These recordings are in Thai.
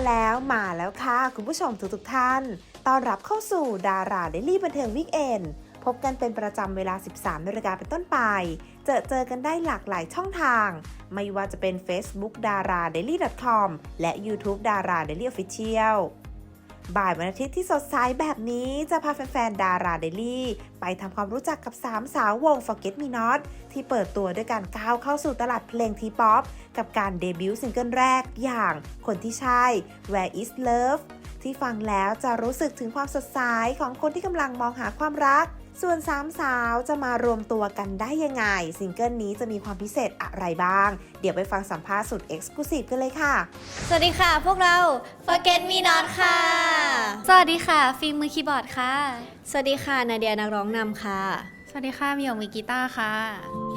มาแล้วมาแล้วค่ะ คุณผู้ชมทุกๆท่าน ต้อนรับเข้าสู่ดาราเดลี่บันเทิงวิกเอนพบกันเป็นประจำเวลา 13นาฬิกาเป็นต้นไป เจอเจอกันได้หลากหลายช่องทาง ไม่ว่าจะเป็น Facebook d a r a d a i l y com และ YouTube d a r a d a i l y Official บ่ายวันอาทิตย์ที่สดใสแบบนี้จะพาแฟนๆ ดาราเดลี่ ไปทำความรู้จักกับสามสาววง Forget Me Not ที่เปิดตัวด้วยการก้าวเข้าสู่ตลาดเพลงทีป๊อปกับการเดบิวต์ซิงเกิลแรกอย่างคนที่ใช่ Where is Love ที่ฟังแล้วจะรู้สึกถึงความสดใสของคนที่กำลังมองหาความรัก ส่วนสามสาวจะมารวมตัวกันได้ยังไง ซิงเกิลนี้จะมีความพิเศษอะไรบ้าง เดี๋ยวไปฟังสัมภาษณ์สุดเอ็กซ์คลูซีฟกันเลยค่ะ สวัสดีค่ะ พวกเรา Forget Me Not ค่ะ สวัสดีค่ะฟิล์มมือคีย์บอร์ดค่ะ สวัสดีค่ะนาเดียนักร้องนำค่ะ สวัสดีค่ะมิโอมือกีตาร์ค่ะ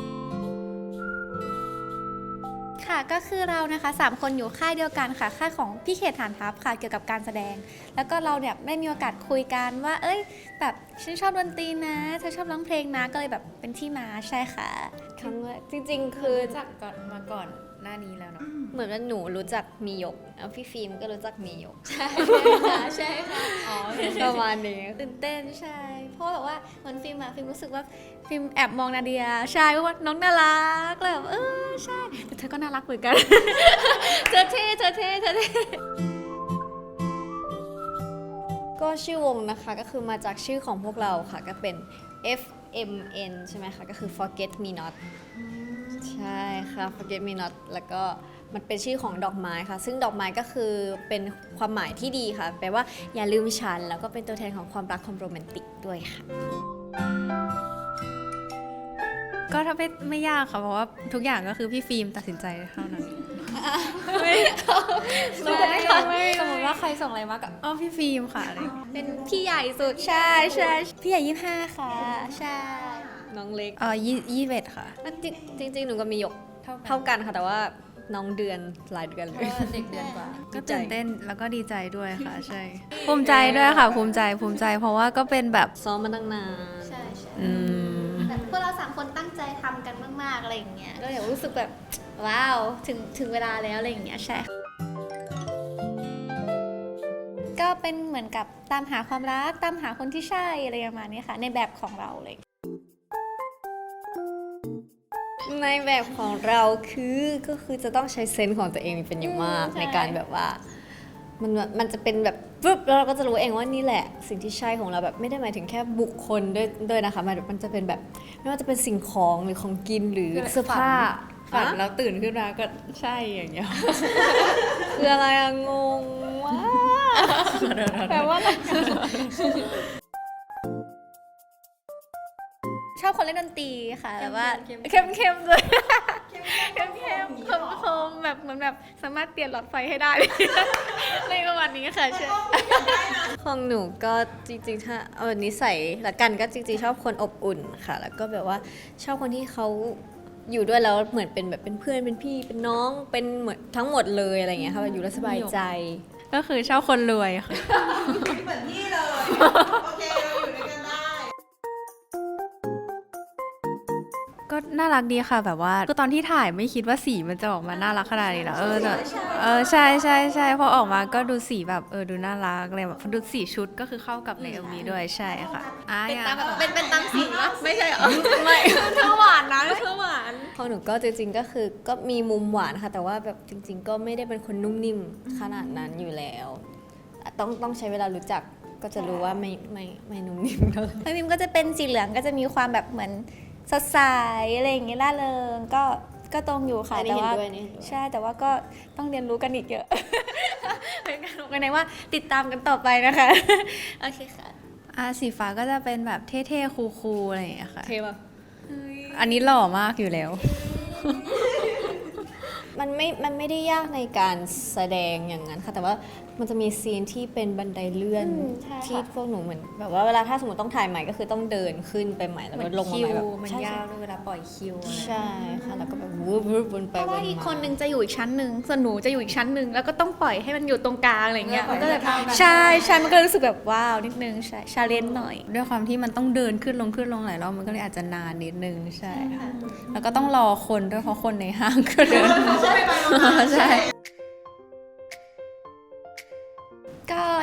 ค่ะก็คือเรานะคะ 3 คนอยู่ค่ายเดียวกันค่ะ ค่ายของพี่เขตฐานทัพค่ะเกี่ยวกับการแสดง แล้วก็เราเนี่ยได้มีโอกาสคุยกันว่า เอ้ย แบบฉันชอบดนตรีนะเธอชอบร้องเพลงนะก็เลยแบบเป็นที่มาใช่ค่ะครั้งแรกจริง ๆ คือรู้จักก่อนมาก่อนหน้านี้แล้วเนาะเหมือนว่าหนูรู้จักมียกแล้วพี่ฟิล์มก็รู้จักมียกใช่ค่ะใช่ค่ะอ๋อประมาณนี้ตื่นเต้นใช่ เพราะแบบว่าเหมือนฟิล์มอะฟิล์มรู้สึกว่าฟิล์มแอบมองนาเดียใช่ว่าน้องน่ารักเลยแบบเออใช่แต่เธอก็น่ารักเหมือนกัน เธอเท่เธอเท่เธอเท่ก็ชื่อวงนะคะก็คือมาจากชื่อของพวกเราค่ะก็เป็น FMN ใช่ไหมคะ ก็คือ Forget Me Not ใช่ค่ะ Forget Me Not แล้วก็มันเป็นชื่อของดอกไม้ค่ะ ซึ่งดอกไม้ก็คือเป็นความหมายที่ดีค่ะ แปลว่าอย่าลืมฉัน แล้วก็เป็นตัวแทนของความรักความโรแมนติกด้วยค่ะ ก็ถ้าไม่ไม่ยากค่ะ เพราะว่าทุกอย่างก็คือพี่ฟิล์มตัดสินใจเท่านั้นสมมติว่าสมมติว่าใครส่งอะไรมาก็อ๋อพี่ฟิล์มค่ะอะไรอย่างเงี้ยเป็นพี่ใหญ่สุดใช่ใช่พี่ใหญ่ยี่ห้าค่ะ ใช่ น้องเล็ก เออยี่ยี่สิบเอ็ดค่ะจริงจริงๆ หนูก็มีหยกเท่ากันค่ะ แต่ว่าน้องเดือนหลายเดือนเลยเด็กเดือนกว่า ก็ตื่นเต้นแล้วก็ดีใจด้วยค่ะ ใช่ ภูมิใจด้วยค่ะ ภูมิใจภูมิใจ เพราะว่าก็เป็นแบบ ซ้อมมาตั้งนาน ใช่ใช่อืมแบบพวกเราสามคนตั้งใจทำกันมากๆอะไรอย่างเงี้ยก็เลยรู้สึกแบบว้าวถึงถึงเวลาแล้วอะไรอย่างเงี้ยใช่ก็เป็นเหมือนกับตามหาความรักตามหาคนที่ใช่อะไรประมาณนี้ค่ะ ในแบบของเราเลย ในแบบของเราคือก็คือจะต้องใช้เซนส์ของตัวเองเป็นอย่างมากอืมใช่ ในการแบบว่า มันมันจะเป็นแบบปุ๊บแล้วเราก็จะรู้เองว่านี่แหละ สิ่งที่ใช่ของเราแบบไม่ได้หมายถึงแค่บุคคลด้วยด้วยนะคะมันมันจะเป็นแบบไม่ว่าจะเป็นสิ่งของหรือของกินหรือเสื้อผ้าฝันอะแล้วตื่นขึ้นมาก็ใช่อย่างเงี้ยคืออะไรอะงงมากแปลว่าอะไร คนเล่นดนตรีค่ะแบบว่าเข้มเข้มๆเลยเข้มเข้มคมคมๆแบบเหมือนแบบสามารถเปลี่ยนหลอดไฟให้ได้ในประมาณนี้ค่ะใช่ของหนูก็จริงๆถ้าเอานิสัยละกันก็จริงๆชอบคนอบอุ่นค่ะ แล้วก็แบบว่าชอบคนที่เขาอยู่ด้วยแล้วเหมือนเป็นแบบเป็นเพื่อนเป็นพี่เป็นน้องเป็นเหมือนทั้งหมดเลยอะไรอย่างเงี้ยค่ะแบบอยู่แล้วสบายใจ ก็คือชอบคนรวยค่ะเหมือนพี่เลยโอเค น่ารักดีค่ะ แบบว่าคือตอนที่ถ่ายไม่คิดว่าสีมันจะออกมาน่ารักขนาดนี้นะเออแต่เออใช่ใช่ใช่พอออกมาก็ดูสีแบบเออดูน่ารักเลยแบบดูสีชุดก็คือเข้ากับในเอ็มวีด้วยใช่ค่ะอะเป็นอย่าตามแบบเป็นเป็นตามสีวะไม่ใช่เหรอไม่เธอหวานนะเธอหวานของหนูก็จริงๆก็คือก็มีมุมหวานค่ะ แต่ว่าแบบจริง ๆ ก็ไม่ได้เป็นคนนุ่มนิ่มขนาดนั้นอยู่แล้ว ต้องต้องใช้เวลารู้จักก็จะรู้ว่าไม่ไม่ไม่นุ่มนิ่มเท่าไหร่ไม่พิมก็จะเป็นสีเหลืองก็จะมีความแบบเหมือน สดใสอะไรอย่างเงี้ยร่าเริงก็ก็ตรงอยู่ค่ะ อันนี้แต่เห็นว่าด้วยอันนี้เห็นด้วย ใช่แต่ว่าก็ต้องเรียนรู้กันอีกเยอะ เป็นการบอกกันในว่าติดตามกันต่อไปนะคะ โอเคค่ะอะสีฟ้าก็จะเป็นแบบเท่ๆ คูลๆ อะไรอย่างเงี้ยค่ะ เท่ปะอันนี้หล่อมากอยู่แล้ว มันไม่ มันไม่ได้ยากในการแสดงอย่างนั้นค่ะ แต่ว่า มันจะมีซีนที่เป็นบันไดเลื่อนอืมใช่ค่ะ ที่พวกหนูเหมือนแบบว่าเวลาถ้าสมมติต้องถ่ายใหม่ก็คือต้องเดินขึ้นไปใหม่แล้วเหมืก็อนลงมาคิใหวม่แบบมันใช่ยาวด้วยเวลาปล่อยคิวอะไรใช่ค่ะแล้วก็แบบวูบวูบวนไปเพราะวว่านอีกคนมานึงจะอยู่อีกชั้นหนึ่งส่วนหนูจะอยู่อีกชั้นหนึ่งแล้วก็ต้องปล่อยให้มันอยู่ตรงกลางอะไรเงี้ยเออมันก็เลยปล่อยให้เท่ากันใช่ใช่มันก็รู้สึกแบบว้าวนิดนึงใช่ชาเลนจ์หน่อย ด้วยความที่มันต้องเดินขึ้นลงขึ้นลงหลายรอบมันก็เลยอาจจะนานนิดนึงใช่ค่ะแล้วก็ต้องรอคนด้วยเพราะคนในห้างก็เดินใช่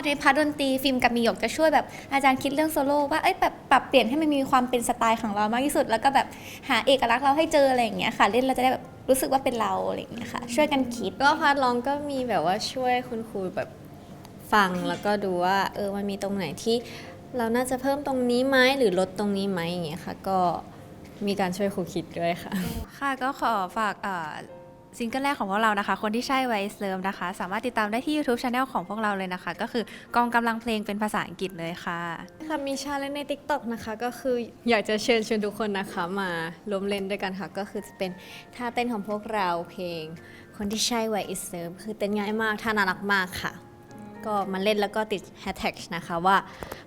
ในพาร์ทดนตรีฟิล์มกับมีหยกจะช่วยแบบอาจารย์คิดเรื่องโซโล่ว่าเอ้ยแบบปรับเปลี่ยนให้มันมีความเป็นสไตล์ของเรามากที่สุด แล้วก็แบบหาเอกลักษณ์เราให้เจออะไรอย่างเงี้ยค่ะ เล่นเราจะได้แบบรู้สึกว่าเป็นเราอะไรอย่างเงี้ยค่ะ ช่วยกันคิด ก็พาร์ทร้องก็มีแบบว่าช่วยคุณครูแบบฟังแล้วก็ดูว่าเออมันมีตรงไหนที่เราน่าจะเพิ่มตรงนี้ไหมหรือลดตรงนี้ไหมอย่างเงี้ยค่ะ ก็มีการช่วยครูคิดด้วยค่ะ ค่ะก็ขอฝากอ่อ ซิงเกิลแรกของพวกเรานะคะ คนที่ใช่ไวส์เลิมนะคะ สามารถติดตามได้ที่ YouTube Channel ของพวกเราเลยนะคะ ก็คือกองกำลังเพลงเป็นภาษาอังกฤษเลยค่ะค่ะมีชาเลนใน TikTok นะคะ ก็คืออยากจะเชิญชวนทุกคนนะคะมารวมเล่นด้วยกันค่ะ ก็คือจะเป็นท่าเต้นของพวกเราเพลง คนที่ใช่ไวอิสเซิร์ฟคือเต้นง่ายมากท่าน่ารักมากค่ะ ก็มาเล่นแล้วก็ติดแฮชแท็กนะคะว่า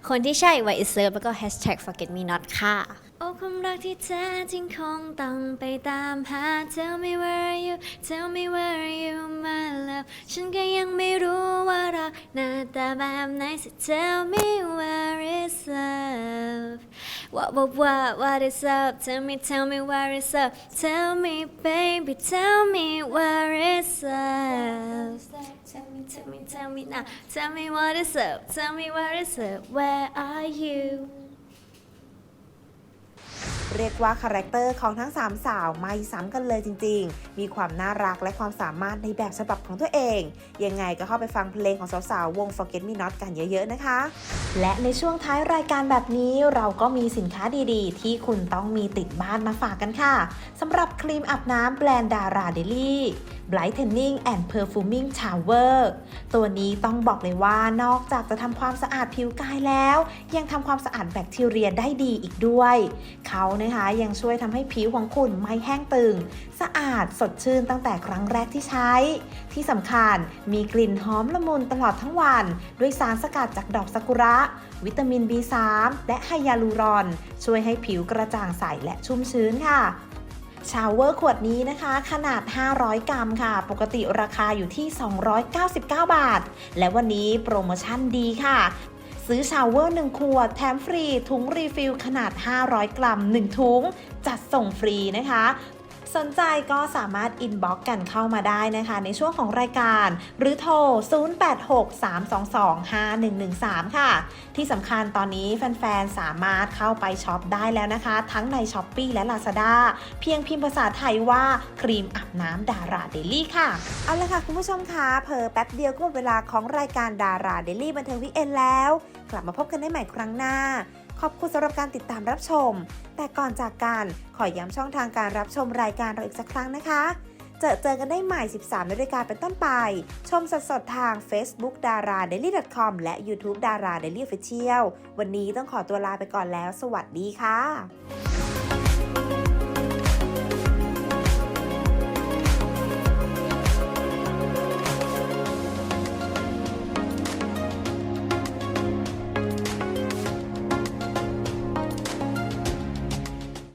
คนที่ใช่ไวอิสเซิร์ฟแล้วก็แฮชแท็ก forget me not ค่ะ โอ้ความรักที่แท้จริงคงต้องไปตามหา Tell me where are you Tell me where are you my love ฉันก็ยังไม่รู้ว่ารักหน้าตาแบบไหน So tell me where is love What what what what is up Tell me tell me where is up Tell me baby tell me where is love Tell me tell me tell me now Tell me what is up Tell me where is up Where are you เรียกว่าคาแรคเตอร์ของทั้ง 3 สาวไม่ซ้ำกันเลยจริง ๆ มีความน่ารักและความสามารถในแบบฉบับของตัวเอง ยังไงก็เข้าไปฟังเพลงของสาวๆ วง Forget Me Not กันเยอะๆนะคะ และในช่วงท้ายรายการแบบนี้เราก็มีสินค้าดีๆ ที่คุณต้องมีติดบ้านมาฝากกันค่ะสำหรับครีมอาบน้ำแบรนด์ดาราเดลี่ Brightening and Perfuming Shower ตัวนี้ต้องบอกเลยว่านอกจากจะทำความสะอาดผิวกายแล้ว ยังทำความสะอาดแบคทีเรียได้ดีอีกด้วย เขานะคะ ยังช่วยทำให้ผิวของคุณไม่แห้งตึง สะอาดสดชื่นตั้งแต่ครั้งแรกที่ใช้ ที่สำคัญมีกลิ่นหอมละมุนตลอดทั้งวัน ด้วยสารสกัดจากดอกซากุระ วิตามิน B3 และไฮยาลูรอน ช่วยให้ผิวกระจ่างใสและชุ่มชื้นค่ะชาวเวอร์ขวดนี้นะคะ ขนาด 500 กรัมค่ะ ปกติราคาอยู่ที่ 299 บาท และวันนี้โปรโมชั่นดีค่ะ ซื้อชาวเวอร์ 1 ขวด แถมฟรีถุงรีฟิลขนาด 500 กรัม 1 ถุง จัดส่งฟรีนะคะ สนใจก็สามารถอินบ็อกกันเข้ามาได้นะคะ ในช่วงของรายการ หรือโทร 0863225113 ค่ะ ที่สำคัญตอนนี้แฟนๆ สามารถเข้าไปช็อปได้แล้วนะคะ ทั้งใน s h อ p e e และ Lazada เพียงพิมพ์ภาษาไทยว่าครีมอาบน้ำดาราเดลี่ค่ะ เอาละค่ะ คุณผู้ชมคะเพอแป๊บเดียวก็หมดเวลาของรายการดาราเดลี่บันเทิงวิเอนแล้ว กลับมาพบกันได้ใหม่ครั้งหน้า ขอบคุณสำหรับการติดตามรับชม แต่ก่อนจากกันขอย้ำช่องทางการรับชมรายการเราอีกสักครั้งนะคะ เจอเจอกันได้ใหม่ 13นาฬิกาเป็นต้นไป ชมสดๆทาง Facebook d a r a d a i l y com และ YouTube d a r a Daily Official วันนี้ต้องขอตัวลาไปก่อนแล้ว สวัสดีค่ะ